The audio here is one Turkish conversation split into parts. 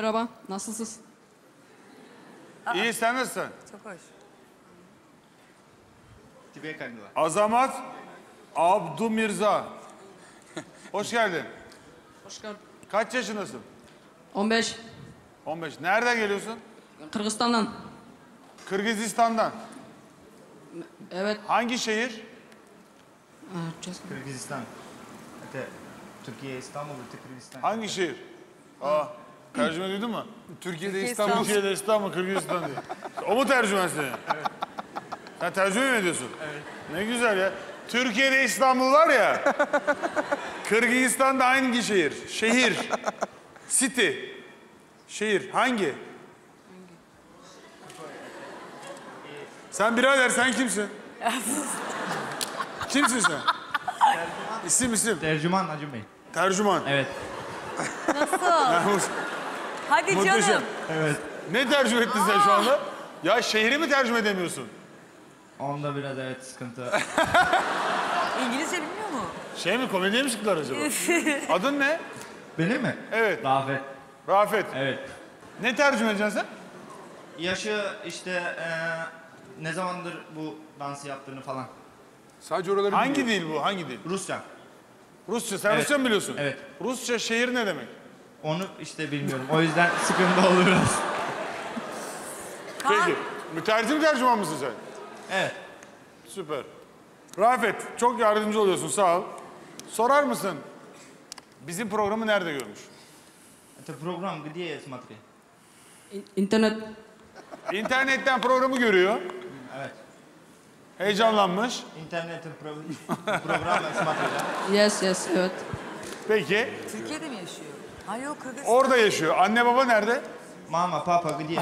Merhaba, nasılsınız? İyi sen nasılsın? Çok hoş. Tibet kaynağı. Azamat Abdu Hoş geldin. Hoş geldin. Kaç yaşındasın? 15. 15. Nereden geliyorsun? Kırgızistan'dan. Kırgızistan'dan. Evet. Hangi şehir? Kırgızistan. Türkiye, İstanbul, Kırgızistan. Hangi şehir? Aa tercüme duydun mu? Türkiye'de Türkiye, İstanbul. Türkiye'de İstanbul, Kırgızistan diye. O mu tercümen senin? Evet. Sen tercüme mi ediyorsun? Evet. Ne güzel ya. Türkiye'de İstanbul var ya. Kırgızistan'da hangi şehir? Şehir. City. Şehir. Hangi? Sen birader sen kimsin? kimsin sen? İsim isim. Tercüman Acun Bey. Tercüman. Evet. Nasıl? Hadi Muhteşem. canım. Evet. Ne tercüme ettin sen şu anda? Ya şehri mi tercüme edemiyorsun? Onda biraz evet sıkıntı. İngilizce bilmiyor mu? Şey mi komediye mi çıktılar acaba? Adın ne? Benim mi? Evet. Rafet. Rafet. Evet. Ne tercüme edeceksin sen? Yaşı işte eee, ne zamandır bu dansı yaptığını falan. Sadece oraları Hangi dil bu? Hangi dil? Rusça. Rusça. Sen Evet. Rusça mı biliyorsun? Evet. Rusça şehir ne demek? Onu işte bilmiyorum. O yüzden sıkıntı olur biraz. Kaan, Peki. Mütercim tercüman mısın sen? Evet. Süper. Rafet çok yardımcı oluyorsun sağ ol. Sorar mısın? Bizim programı nerede görmüş? Это программ, где смотри? İn- İnternet. İnternetten programı görüyor. Evet. Heyecanlanmış. İnternetin pro- programı смотри, да? Yes, yes, evet. Peki. Türkiye'de mi yaşıyor? Hayır yok Kırgızistan. Orada yaşıyor. Anne baba nerede? Мама, папа, где?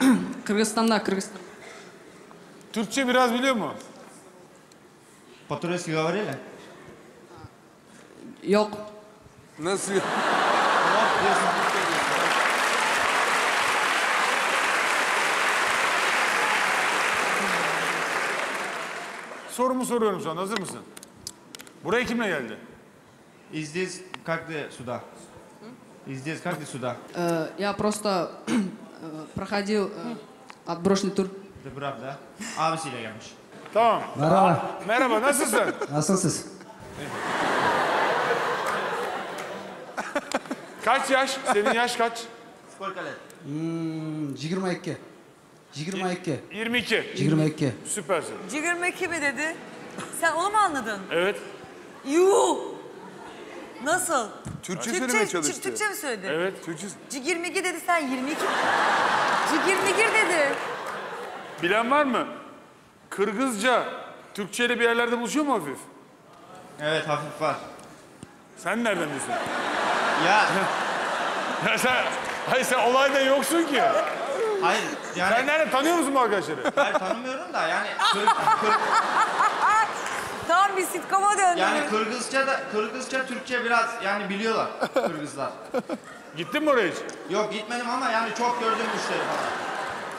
Kırgızistan'da, Kırgızistan. Türkçe biraz biliyor mu? По-турецки говорили? Yok. Nasıl? Вот, если Sorumu soruyorum şu an. Hazır mısın? Buraya kimle geldi? И здесь как ты сюда? И здесь как ты сюда? Э, Я просто э, проходил э, отброшенный тур. Ты прав, да? Abisiyle gelmiş. Tamam. Merhaba, Merhaba nasılsın? nasılsınız? kaç yaş? Senin yaş kaç? Сколько лет? Hmm, 22. 22. 22. 22. Süpersin. Cigir Meki mi dedi? Sen onu mu anladın? Evet. Yuh! Nasıl? Türkçe söylemeye çalıştı. Türkçe mi söyledi? Evet. Türkçe. Cigir Migi dedi sen 22. Cigir Migir dedi. Bilen var mı? Kırgızca Türkçe ile bir yerlerde buluşuyor mu hafif? Evet hafif var. Sen nereden diyorsun? Ya Ya sen, hayır sen olayda yoksun ki. hayır yani Sen nereden tanıyor musun bu arkadaşları? hayır tanımıyorum da yani Kır, Kır, Tam bir sitcom'a döndü. yani Kırgızca da Kırgızca Türkçe biraz yani biliyorlar Kırgızlar. Gittin mi oraya hiç? Yok gitmedim ama yani çok gördüm müşteri falan.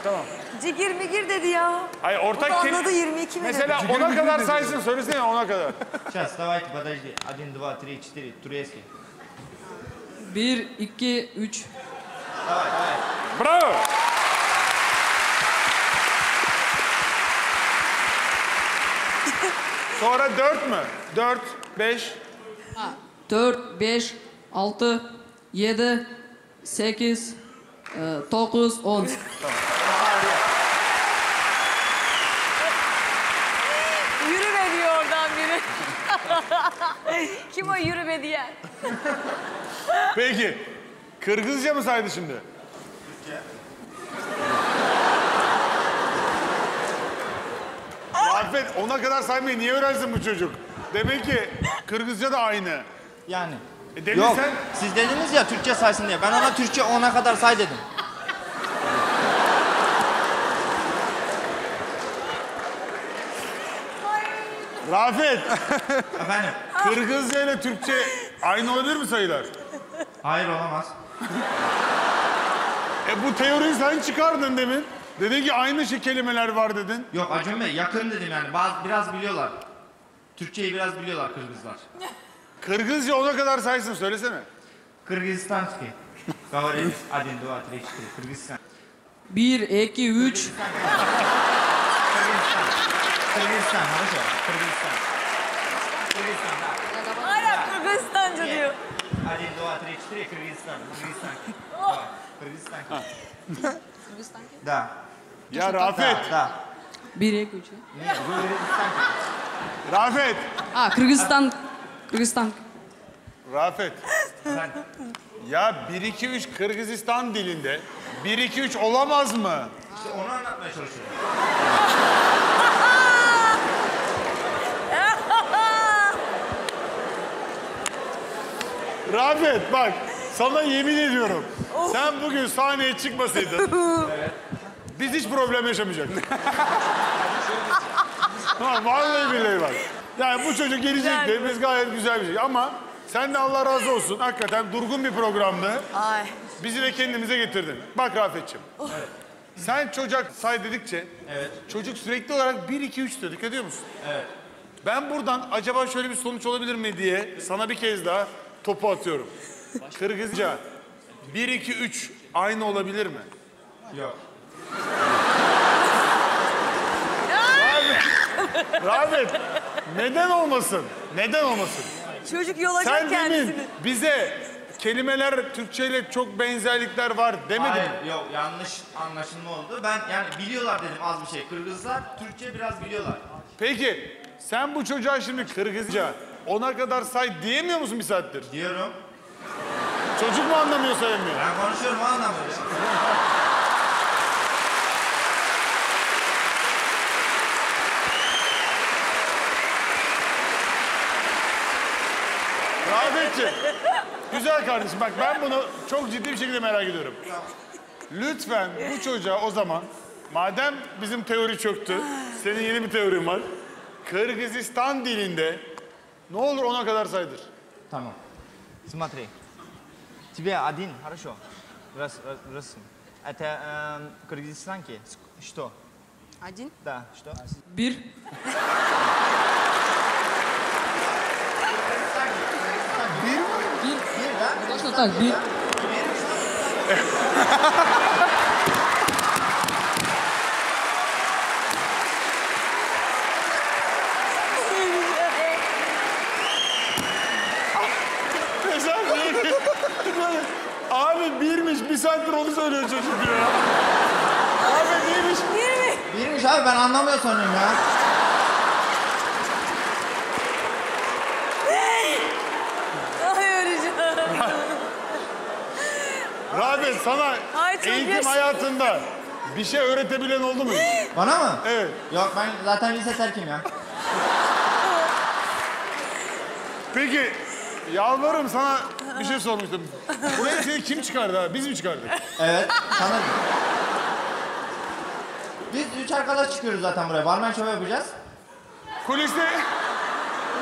Tamam. Cigir Migir dedi ya. Hayır O da ortak kelime- anladı 22 mi Mesela dedi? ona kadar saysın. Söylesene ona kadar. Сейчас давайте подожди. Один, два, три, четыре. Турецкий. 1, 2, 3. Давай, давай. Bravo. Sonra dört mü? Dört, beş. 4, 5, 6, 7, 8, 9, 10. Yürüme diyor oradan biri. Kim o yürüme diyen? Peki. Kırgızca mı saydı şimdi? Afet ona kadar saymayı niye öğrensin bu çocuk? Demek ki Kırgızca da aynı. Yani. E demin Yok. sen Siz dediniz ya Türkçe saysın diye. Ben ona Türkçe ona kadar say dedim. Rafet, Efendim? Kırgızca ile Türkçe aynı olabilir mi sayılar? Hayır olamaz. E bu teoriyi sen çıkardın demin. Dedin ki aynı şey kelimeler var dedin. Yok Acun Bey yakın dedim yani. Bazı, biraz biliyorlar. Türkçeyi biraz biliyorlar Kırgızlar. Kırgızca ona kadar saysın söylesene. Kırgızistanski. Говори. Один, два, три, четыре. Кыргызстан. 1, 2, 3. Кыргызстан. Кыргызстан, хорошо. Кыргызстан. Кыргызстан, да. Hala Kırgızistanca diyor. Один, два, три, четыре. Кыргызстан. Кыргызстан. Давай. Кыргызстан. Да. Ya Rafet. Da. Biri ko'cha. Rafet. Ha, Kırgızistan Kırgızistan. Rafet. ya 1 2 3 Kırgızistan dilinde 1 2 3 olamaz mı? İşte onu anlatmaya çalışıyorum. Rafet bak sana yemin ediyorum. Sen bugün sahneye çıkmasaydın. evet. biz hiç problem yaşamayacaktık. ha, vallahi billahi bak. Yani bu çocuk gelecekti. Biz gayet güzel bir şey. Ama sen de Allah razı olsun. Hakikaten durgun bir programdı. Ay. Bizi de kendimize getirdin. Bak Rafet'ciğim. Sen çocuk say dedikçe çocuk sürekli olarak 1 2 3 diyor. Dikkat ediyor musun? Evet. Ben buradan acaba şöyle bir sonuç olabilir mi diye sana bir kez daha topu atıyorum. Kırgızca 1 2 3 aynı olabilir mi? Yok. Rafet, Rafet neden olmasın? Neden olmasın? Çocuk yolacak Sen kendisini. demin bize kelimeler Türkçe ile çok benzerlikler var demedin mi? Hayır, yok yanlış anlaşılma oldu. Ben yani biliyorlar dedim az bir şey. Kırgızlar Türkçe biraz biliyorlar. Peki sen bu çocuğa şimdi Kırgızca ona kadar say diyemiyor musun bir saattir? Diyorum. Çocuk mu anlamıyor sayamıyor? Ben konuşuyorum o anlamda. Rahmetciğim. Güzel kardeşim bak ben bunu çok ciddi bir şekilde merak ediyorum. Lütfen bu çocuğa o zaman madem bizim teori çöktü, senin yeni bir teorin var. Kırgızistan dilinde ne olur ona kadar saydır. Tamam. Смотри. Тебе один, хорошо. Раз, раз, раз. Это эм, Кыргызстанки. Ск- Что? Один. Да, что? 1, Bir, Точно так, 1. Sen niye- Abi birmiş, bir saattir onu söylüyor çocuk ya. Abi birmiş. Birmiş abi ben anlamıyor sanıyorum ya. Sana Ay, çok eğitim yaşa- hayatında bir şey öğretebilen oldu mu? Bana mı? Evet. Yok ben zaten lise terkim ya. Peki yalvarırım sana bir şey sormuştum. Buraya seni kim çıkardı abi? Biz mi çıkardık? Evet, sanırım. Biz üç arkadaş çıkıyoruz zaten buraya. Barmen şov yapacağız. Kuliste...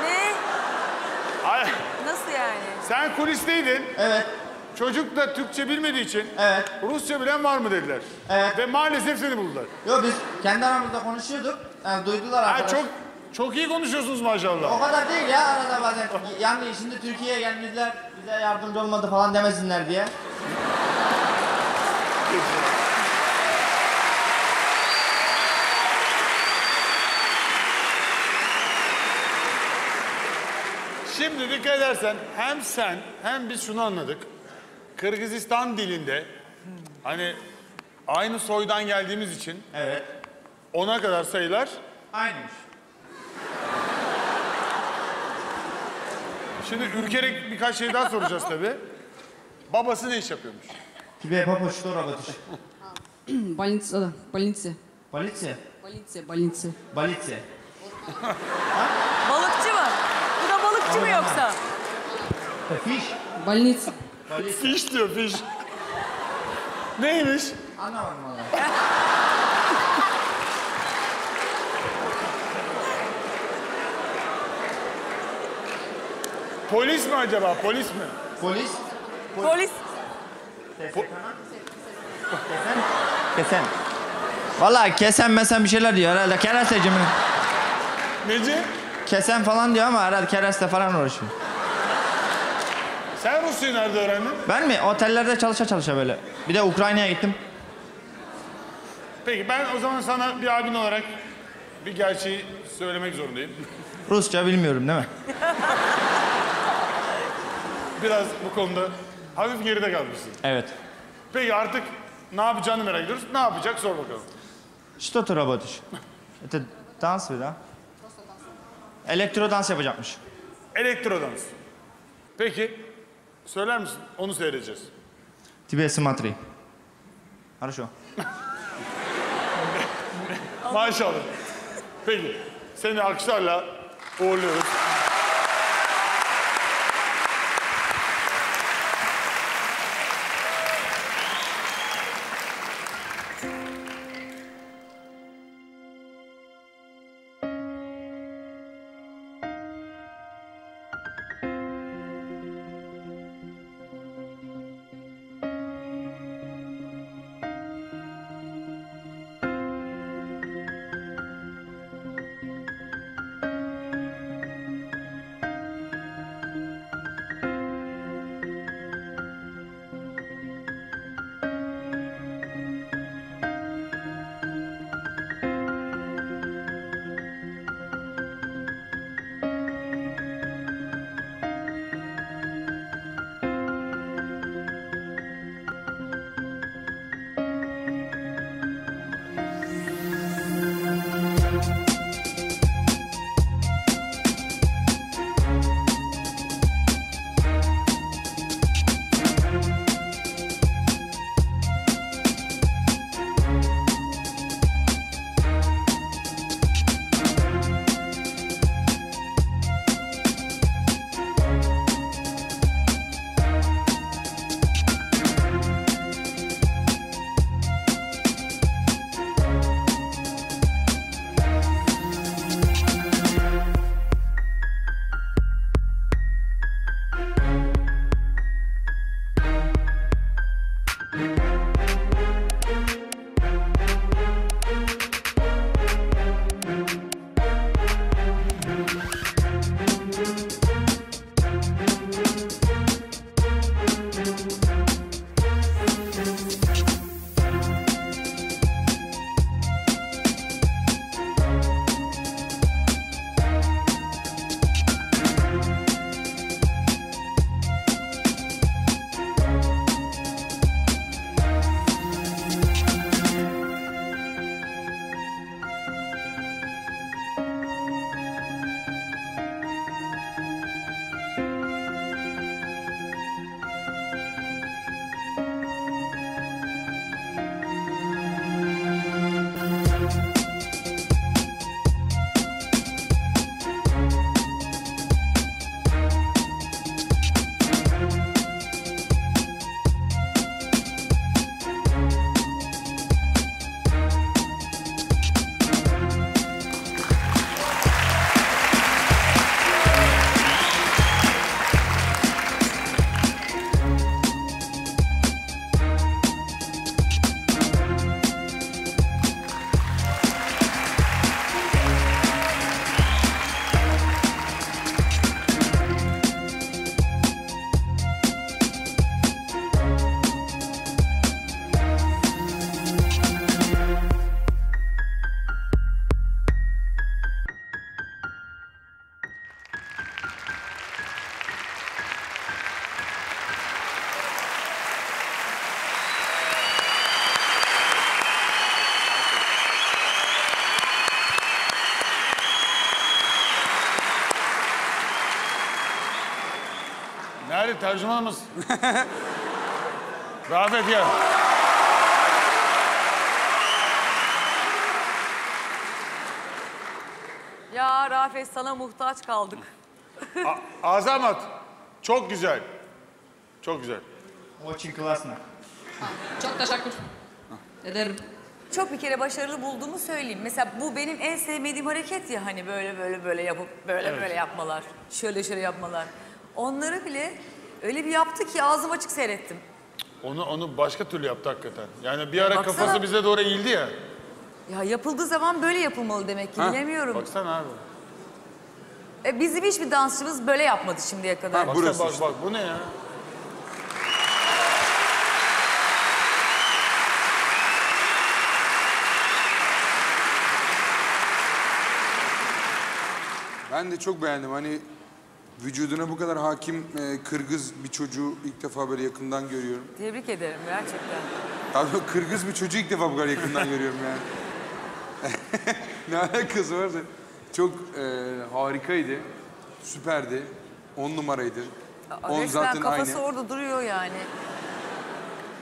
Ne? Ay, Nasıl yani? sen kulisteydin. Evet, Çocuk da Türkçe bilmediği için evet. Rusça bilen var mı dediler. Evet. Ve maalesef seni buldular. Yo biz kendi aramızda konuşuyorduk. Yani duydular Ha, arkadaş. çok çok iyi konuşuyorsunuz O maşallah. kadar değil ya arada bazen. Yani şimdi Türkiye'ye gelmediler, bize yardımcı olmadı falan demesinler diye. Şimdi dikkat edersen hem sen hem biz şunu anladık. Kırgızistan dilinde hani aynı soydan geldiğimiz için Evet. ona kadar sayılar. Aynıymış. Şimdi ürkerek birkaç şey daha soracağız tabii. Babası ne iş yapıyormuş? Тебе папа что работаешь? Больница, больница. Полиция? Больница, больница. Полиция. Balıkçı mı? Bu da balıkçı mı yoksa? Fiş. Больница. fiş diyor fiş. Neymiş? Anormal. Polis mi acaba? Polis mi? Polis. Polis. Kesen. Kesen. Vallahi kesen mesen bir şeyler diyor herhalde. Keresteci mi? Neci? Kesen falan diyor ama herhalde kereste falan uğraşıyor. Sen Rusçayı nerede öğrendin? Ben mi? Otellerde çalışa çalışa böyle. Bir de Ukrayna'ya gittim. Peki ben o zaman sana bir abin olarak bir gerçeği söylemek zorundayım. Rusça bilmiyorum değil mi? Biraz bu konuda hafif geride kalmışsın. Evet. Peki artık ne yapacağını merak ediyoruz. Ne yapacak sor bakalım. Что ты работаешь? Это dans mı da? Elektro dans yapacakmış. Elektro dans. Peki söyler misin? Onu seyredeceğiz. Тебе смотри. Хорошо. Maşallah. Peki seni alkışlarla uğurluyoruz. tercümanımız? Rafet gel. Ya Rafet sana muhtaç kaldık. Azamat. Çok güzel. Çok güzel. Очень классно. Çok teşekkür ederim. Çok bir kere başarılı bulduğumu söyleyeyim. Mesela bu benim en sevmediğim hareket ya hani böyle böyle böyle yapıp böyle böyle yapmalar. Şöyle şöyle yapmalar. Onları bile Öyle bir yaptı ki ağzım açık seyrettim. Onu onu başka türlü yaptı hakikaten. Yani bir ara Baksana. kafası bize doğru eğildi ya. Ya yapıldığı zaman böyle yapılmalı demek ki. Ha, Bilemiyorum. Baksana abi. E, bizim hiçbir dansçımız böyle yapmadı şimdiye kadar. Ha, burası bak, işte. bak bu ne ya? Ben de çok beğendim. Hani vücuduna bu kadar hakim e, Kırgız bir çocuğu ilk defa böyle yakından görüyorum. Tebrik ederim gerçekten. Abi Kırgız bir çocuğu ilk defa bu kadar yakından görüyorum yani. ne alakası varsa. Çok e, harikaydı. Süperdi. On numaraydı. Aa, On zaten kafası aynı. orada duruyor yani.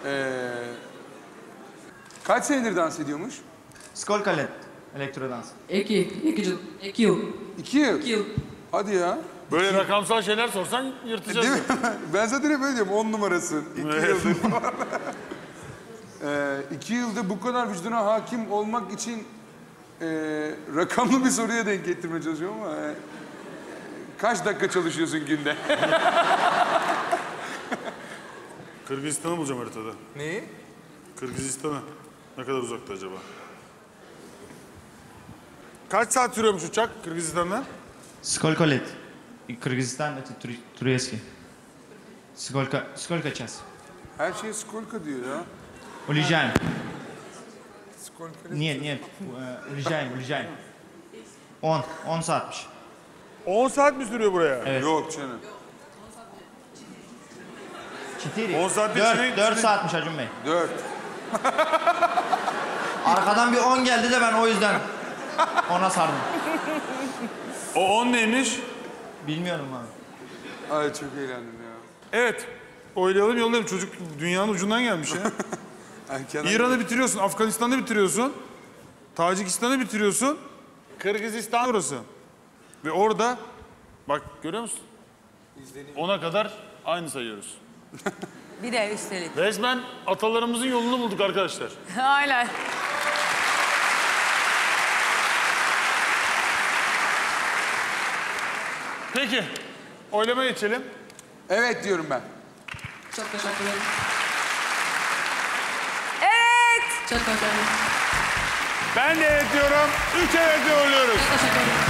Ee, kaç senedir dans ediyormuş? Skolka led. Elektro dans. İki, iki, iki yıl. İki yıl? İki yıl. Hadi ya. Böyle rakamsal şeyler sorsan yırtacağız. Değil mi? ben zaten hep öyle diyorum. 10 numarası. 2 yıldır falan. ee, iki yılda bu kadar vücuduna hakim olmak için e, rakamlı bir soruya denk getirmeye çalışıyorum ama... E, kaç dakika çalışıyorsun günde? Kırgızistan'ı bulacağım haritada. Neyi? Kırgızistan'ı. Ne kadar uzakta acaba? Kaç saat sürüyormuş uçak Kırgızistan'dan? Skolkolet. И Кыргызстан это тури- турецкий. Сколько, сколько час? Her şey skolka diyor ya. Уезжаем. Skolka ne? Нет, нет, э, уезжаем, уезжаем. Он, он saatmiş. 10 saat mi sürüyor buraya? Evet. Yok canım. 4. 10 saatte 4, içine- 4 içine- saatmiş Acun Bey. Dört. Arkadan bir 10 geldi de ben o yüzden ona sardım. O 10 neymiş? Bilmiyorum abi. Ay çok eğlendim ya. Evet. Oylayalım yollayalım. Çocuk dünyanın ucundan gelmiş ya. Ay, Kenan- İran'ı bitiriyorsun, Afganistan'ı bitiriyorsun. Tacikistan'ı bitiriyorsun. Kırgızistan burası. Ve orada bak görüyor musun? Ona kadar aynı sayıyoruz. Bir de üstelik. Resmen atalarımızın yolunu bulduk arkadaşlar. Aynen. Peki. Oylama geçelim. Evet diyorum ben. Çok teşekkür ederim. Evet. Çok teşekkür ederim. Ben de evet diyorum. Üç evet de oyluyoruz. Çok teşekkür ederim.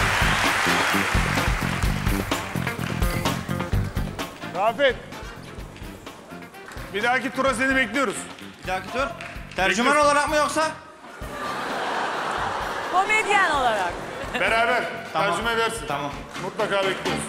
Rafet. Bir dahaki tura seni bekliyoruz. Bir dahaki tur. Tercüman olarak mı yoksa? Komedyen olarak. Beraber Tamam. tercüme edersin. Tamam. Mutlaka bekliyoruz.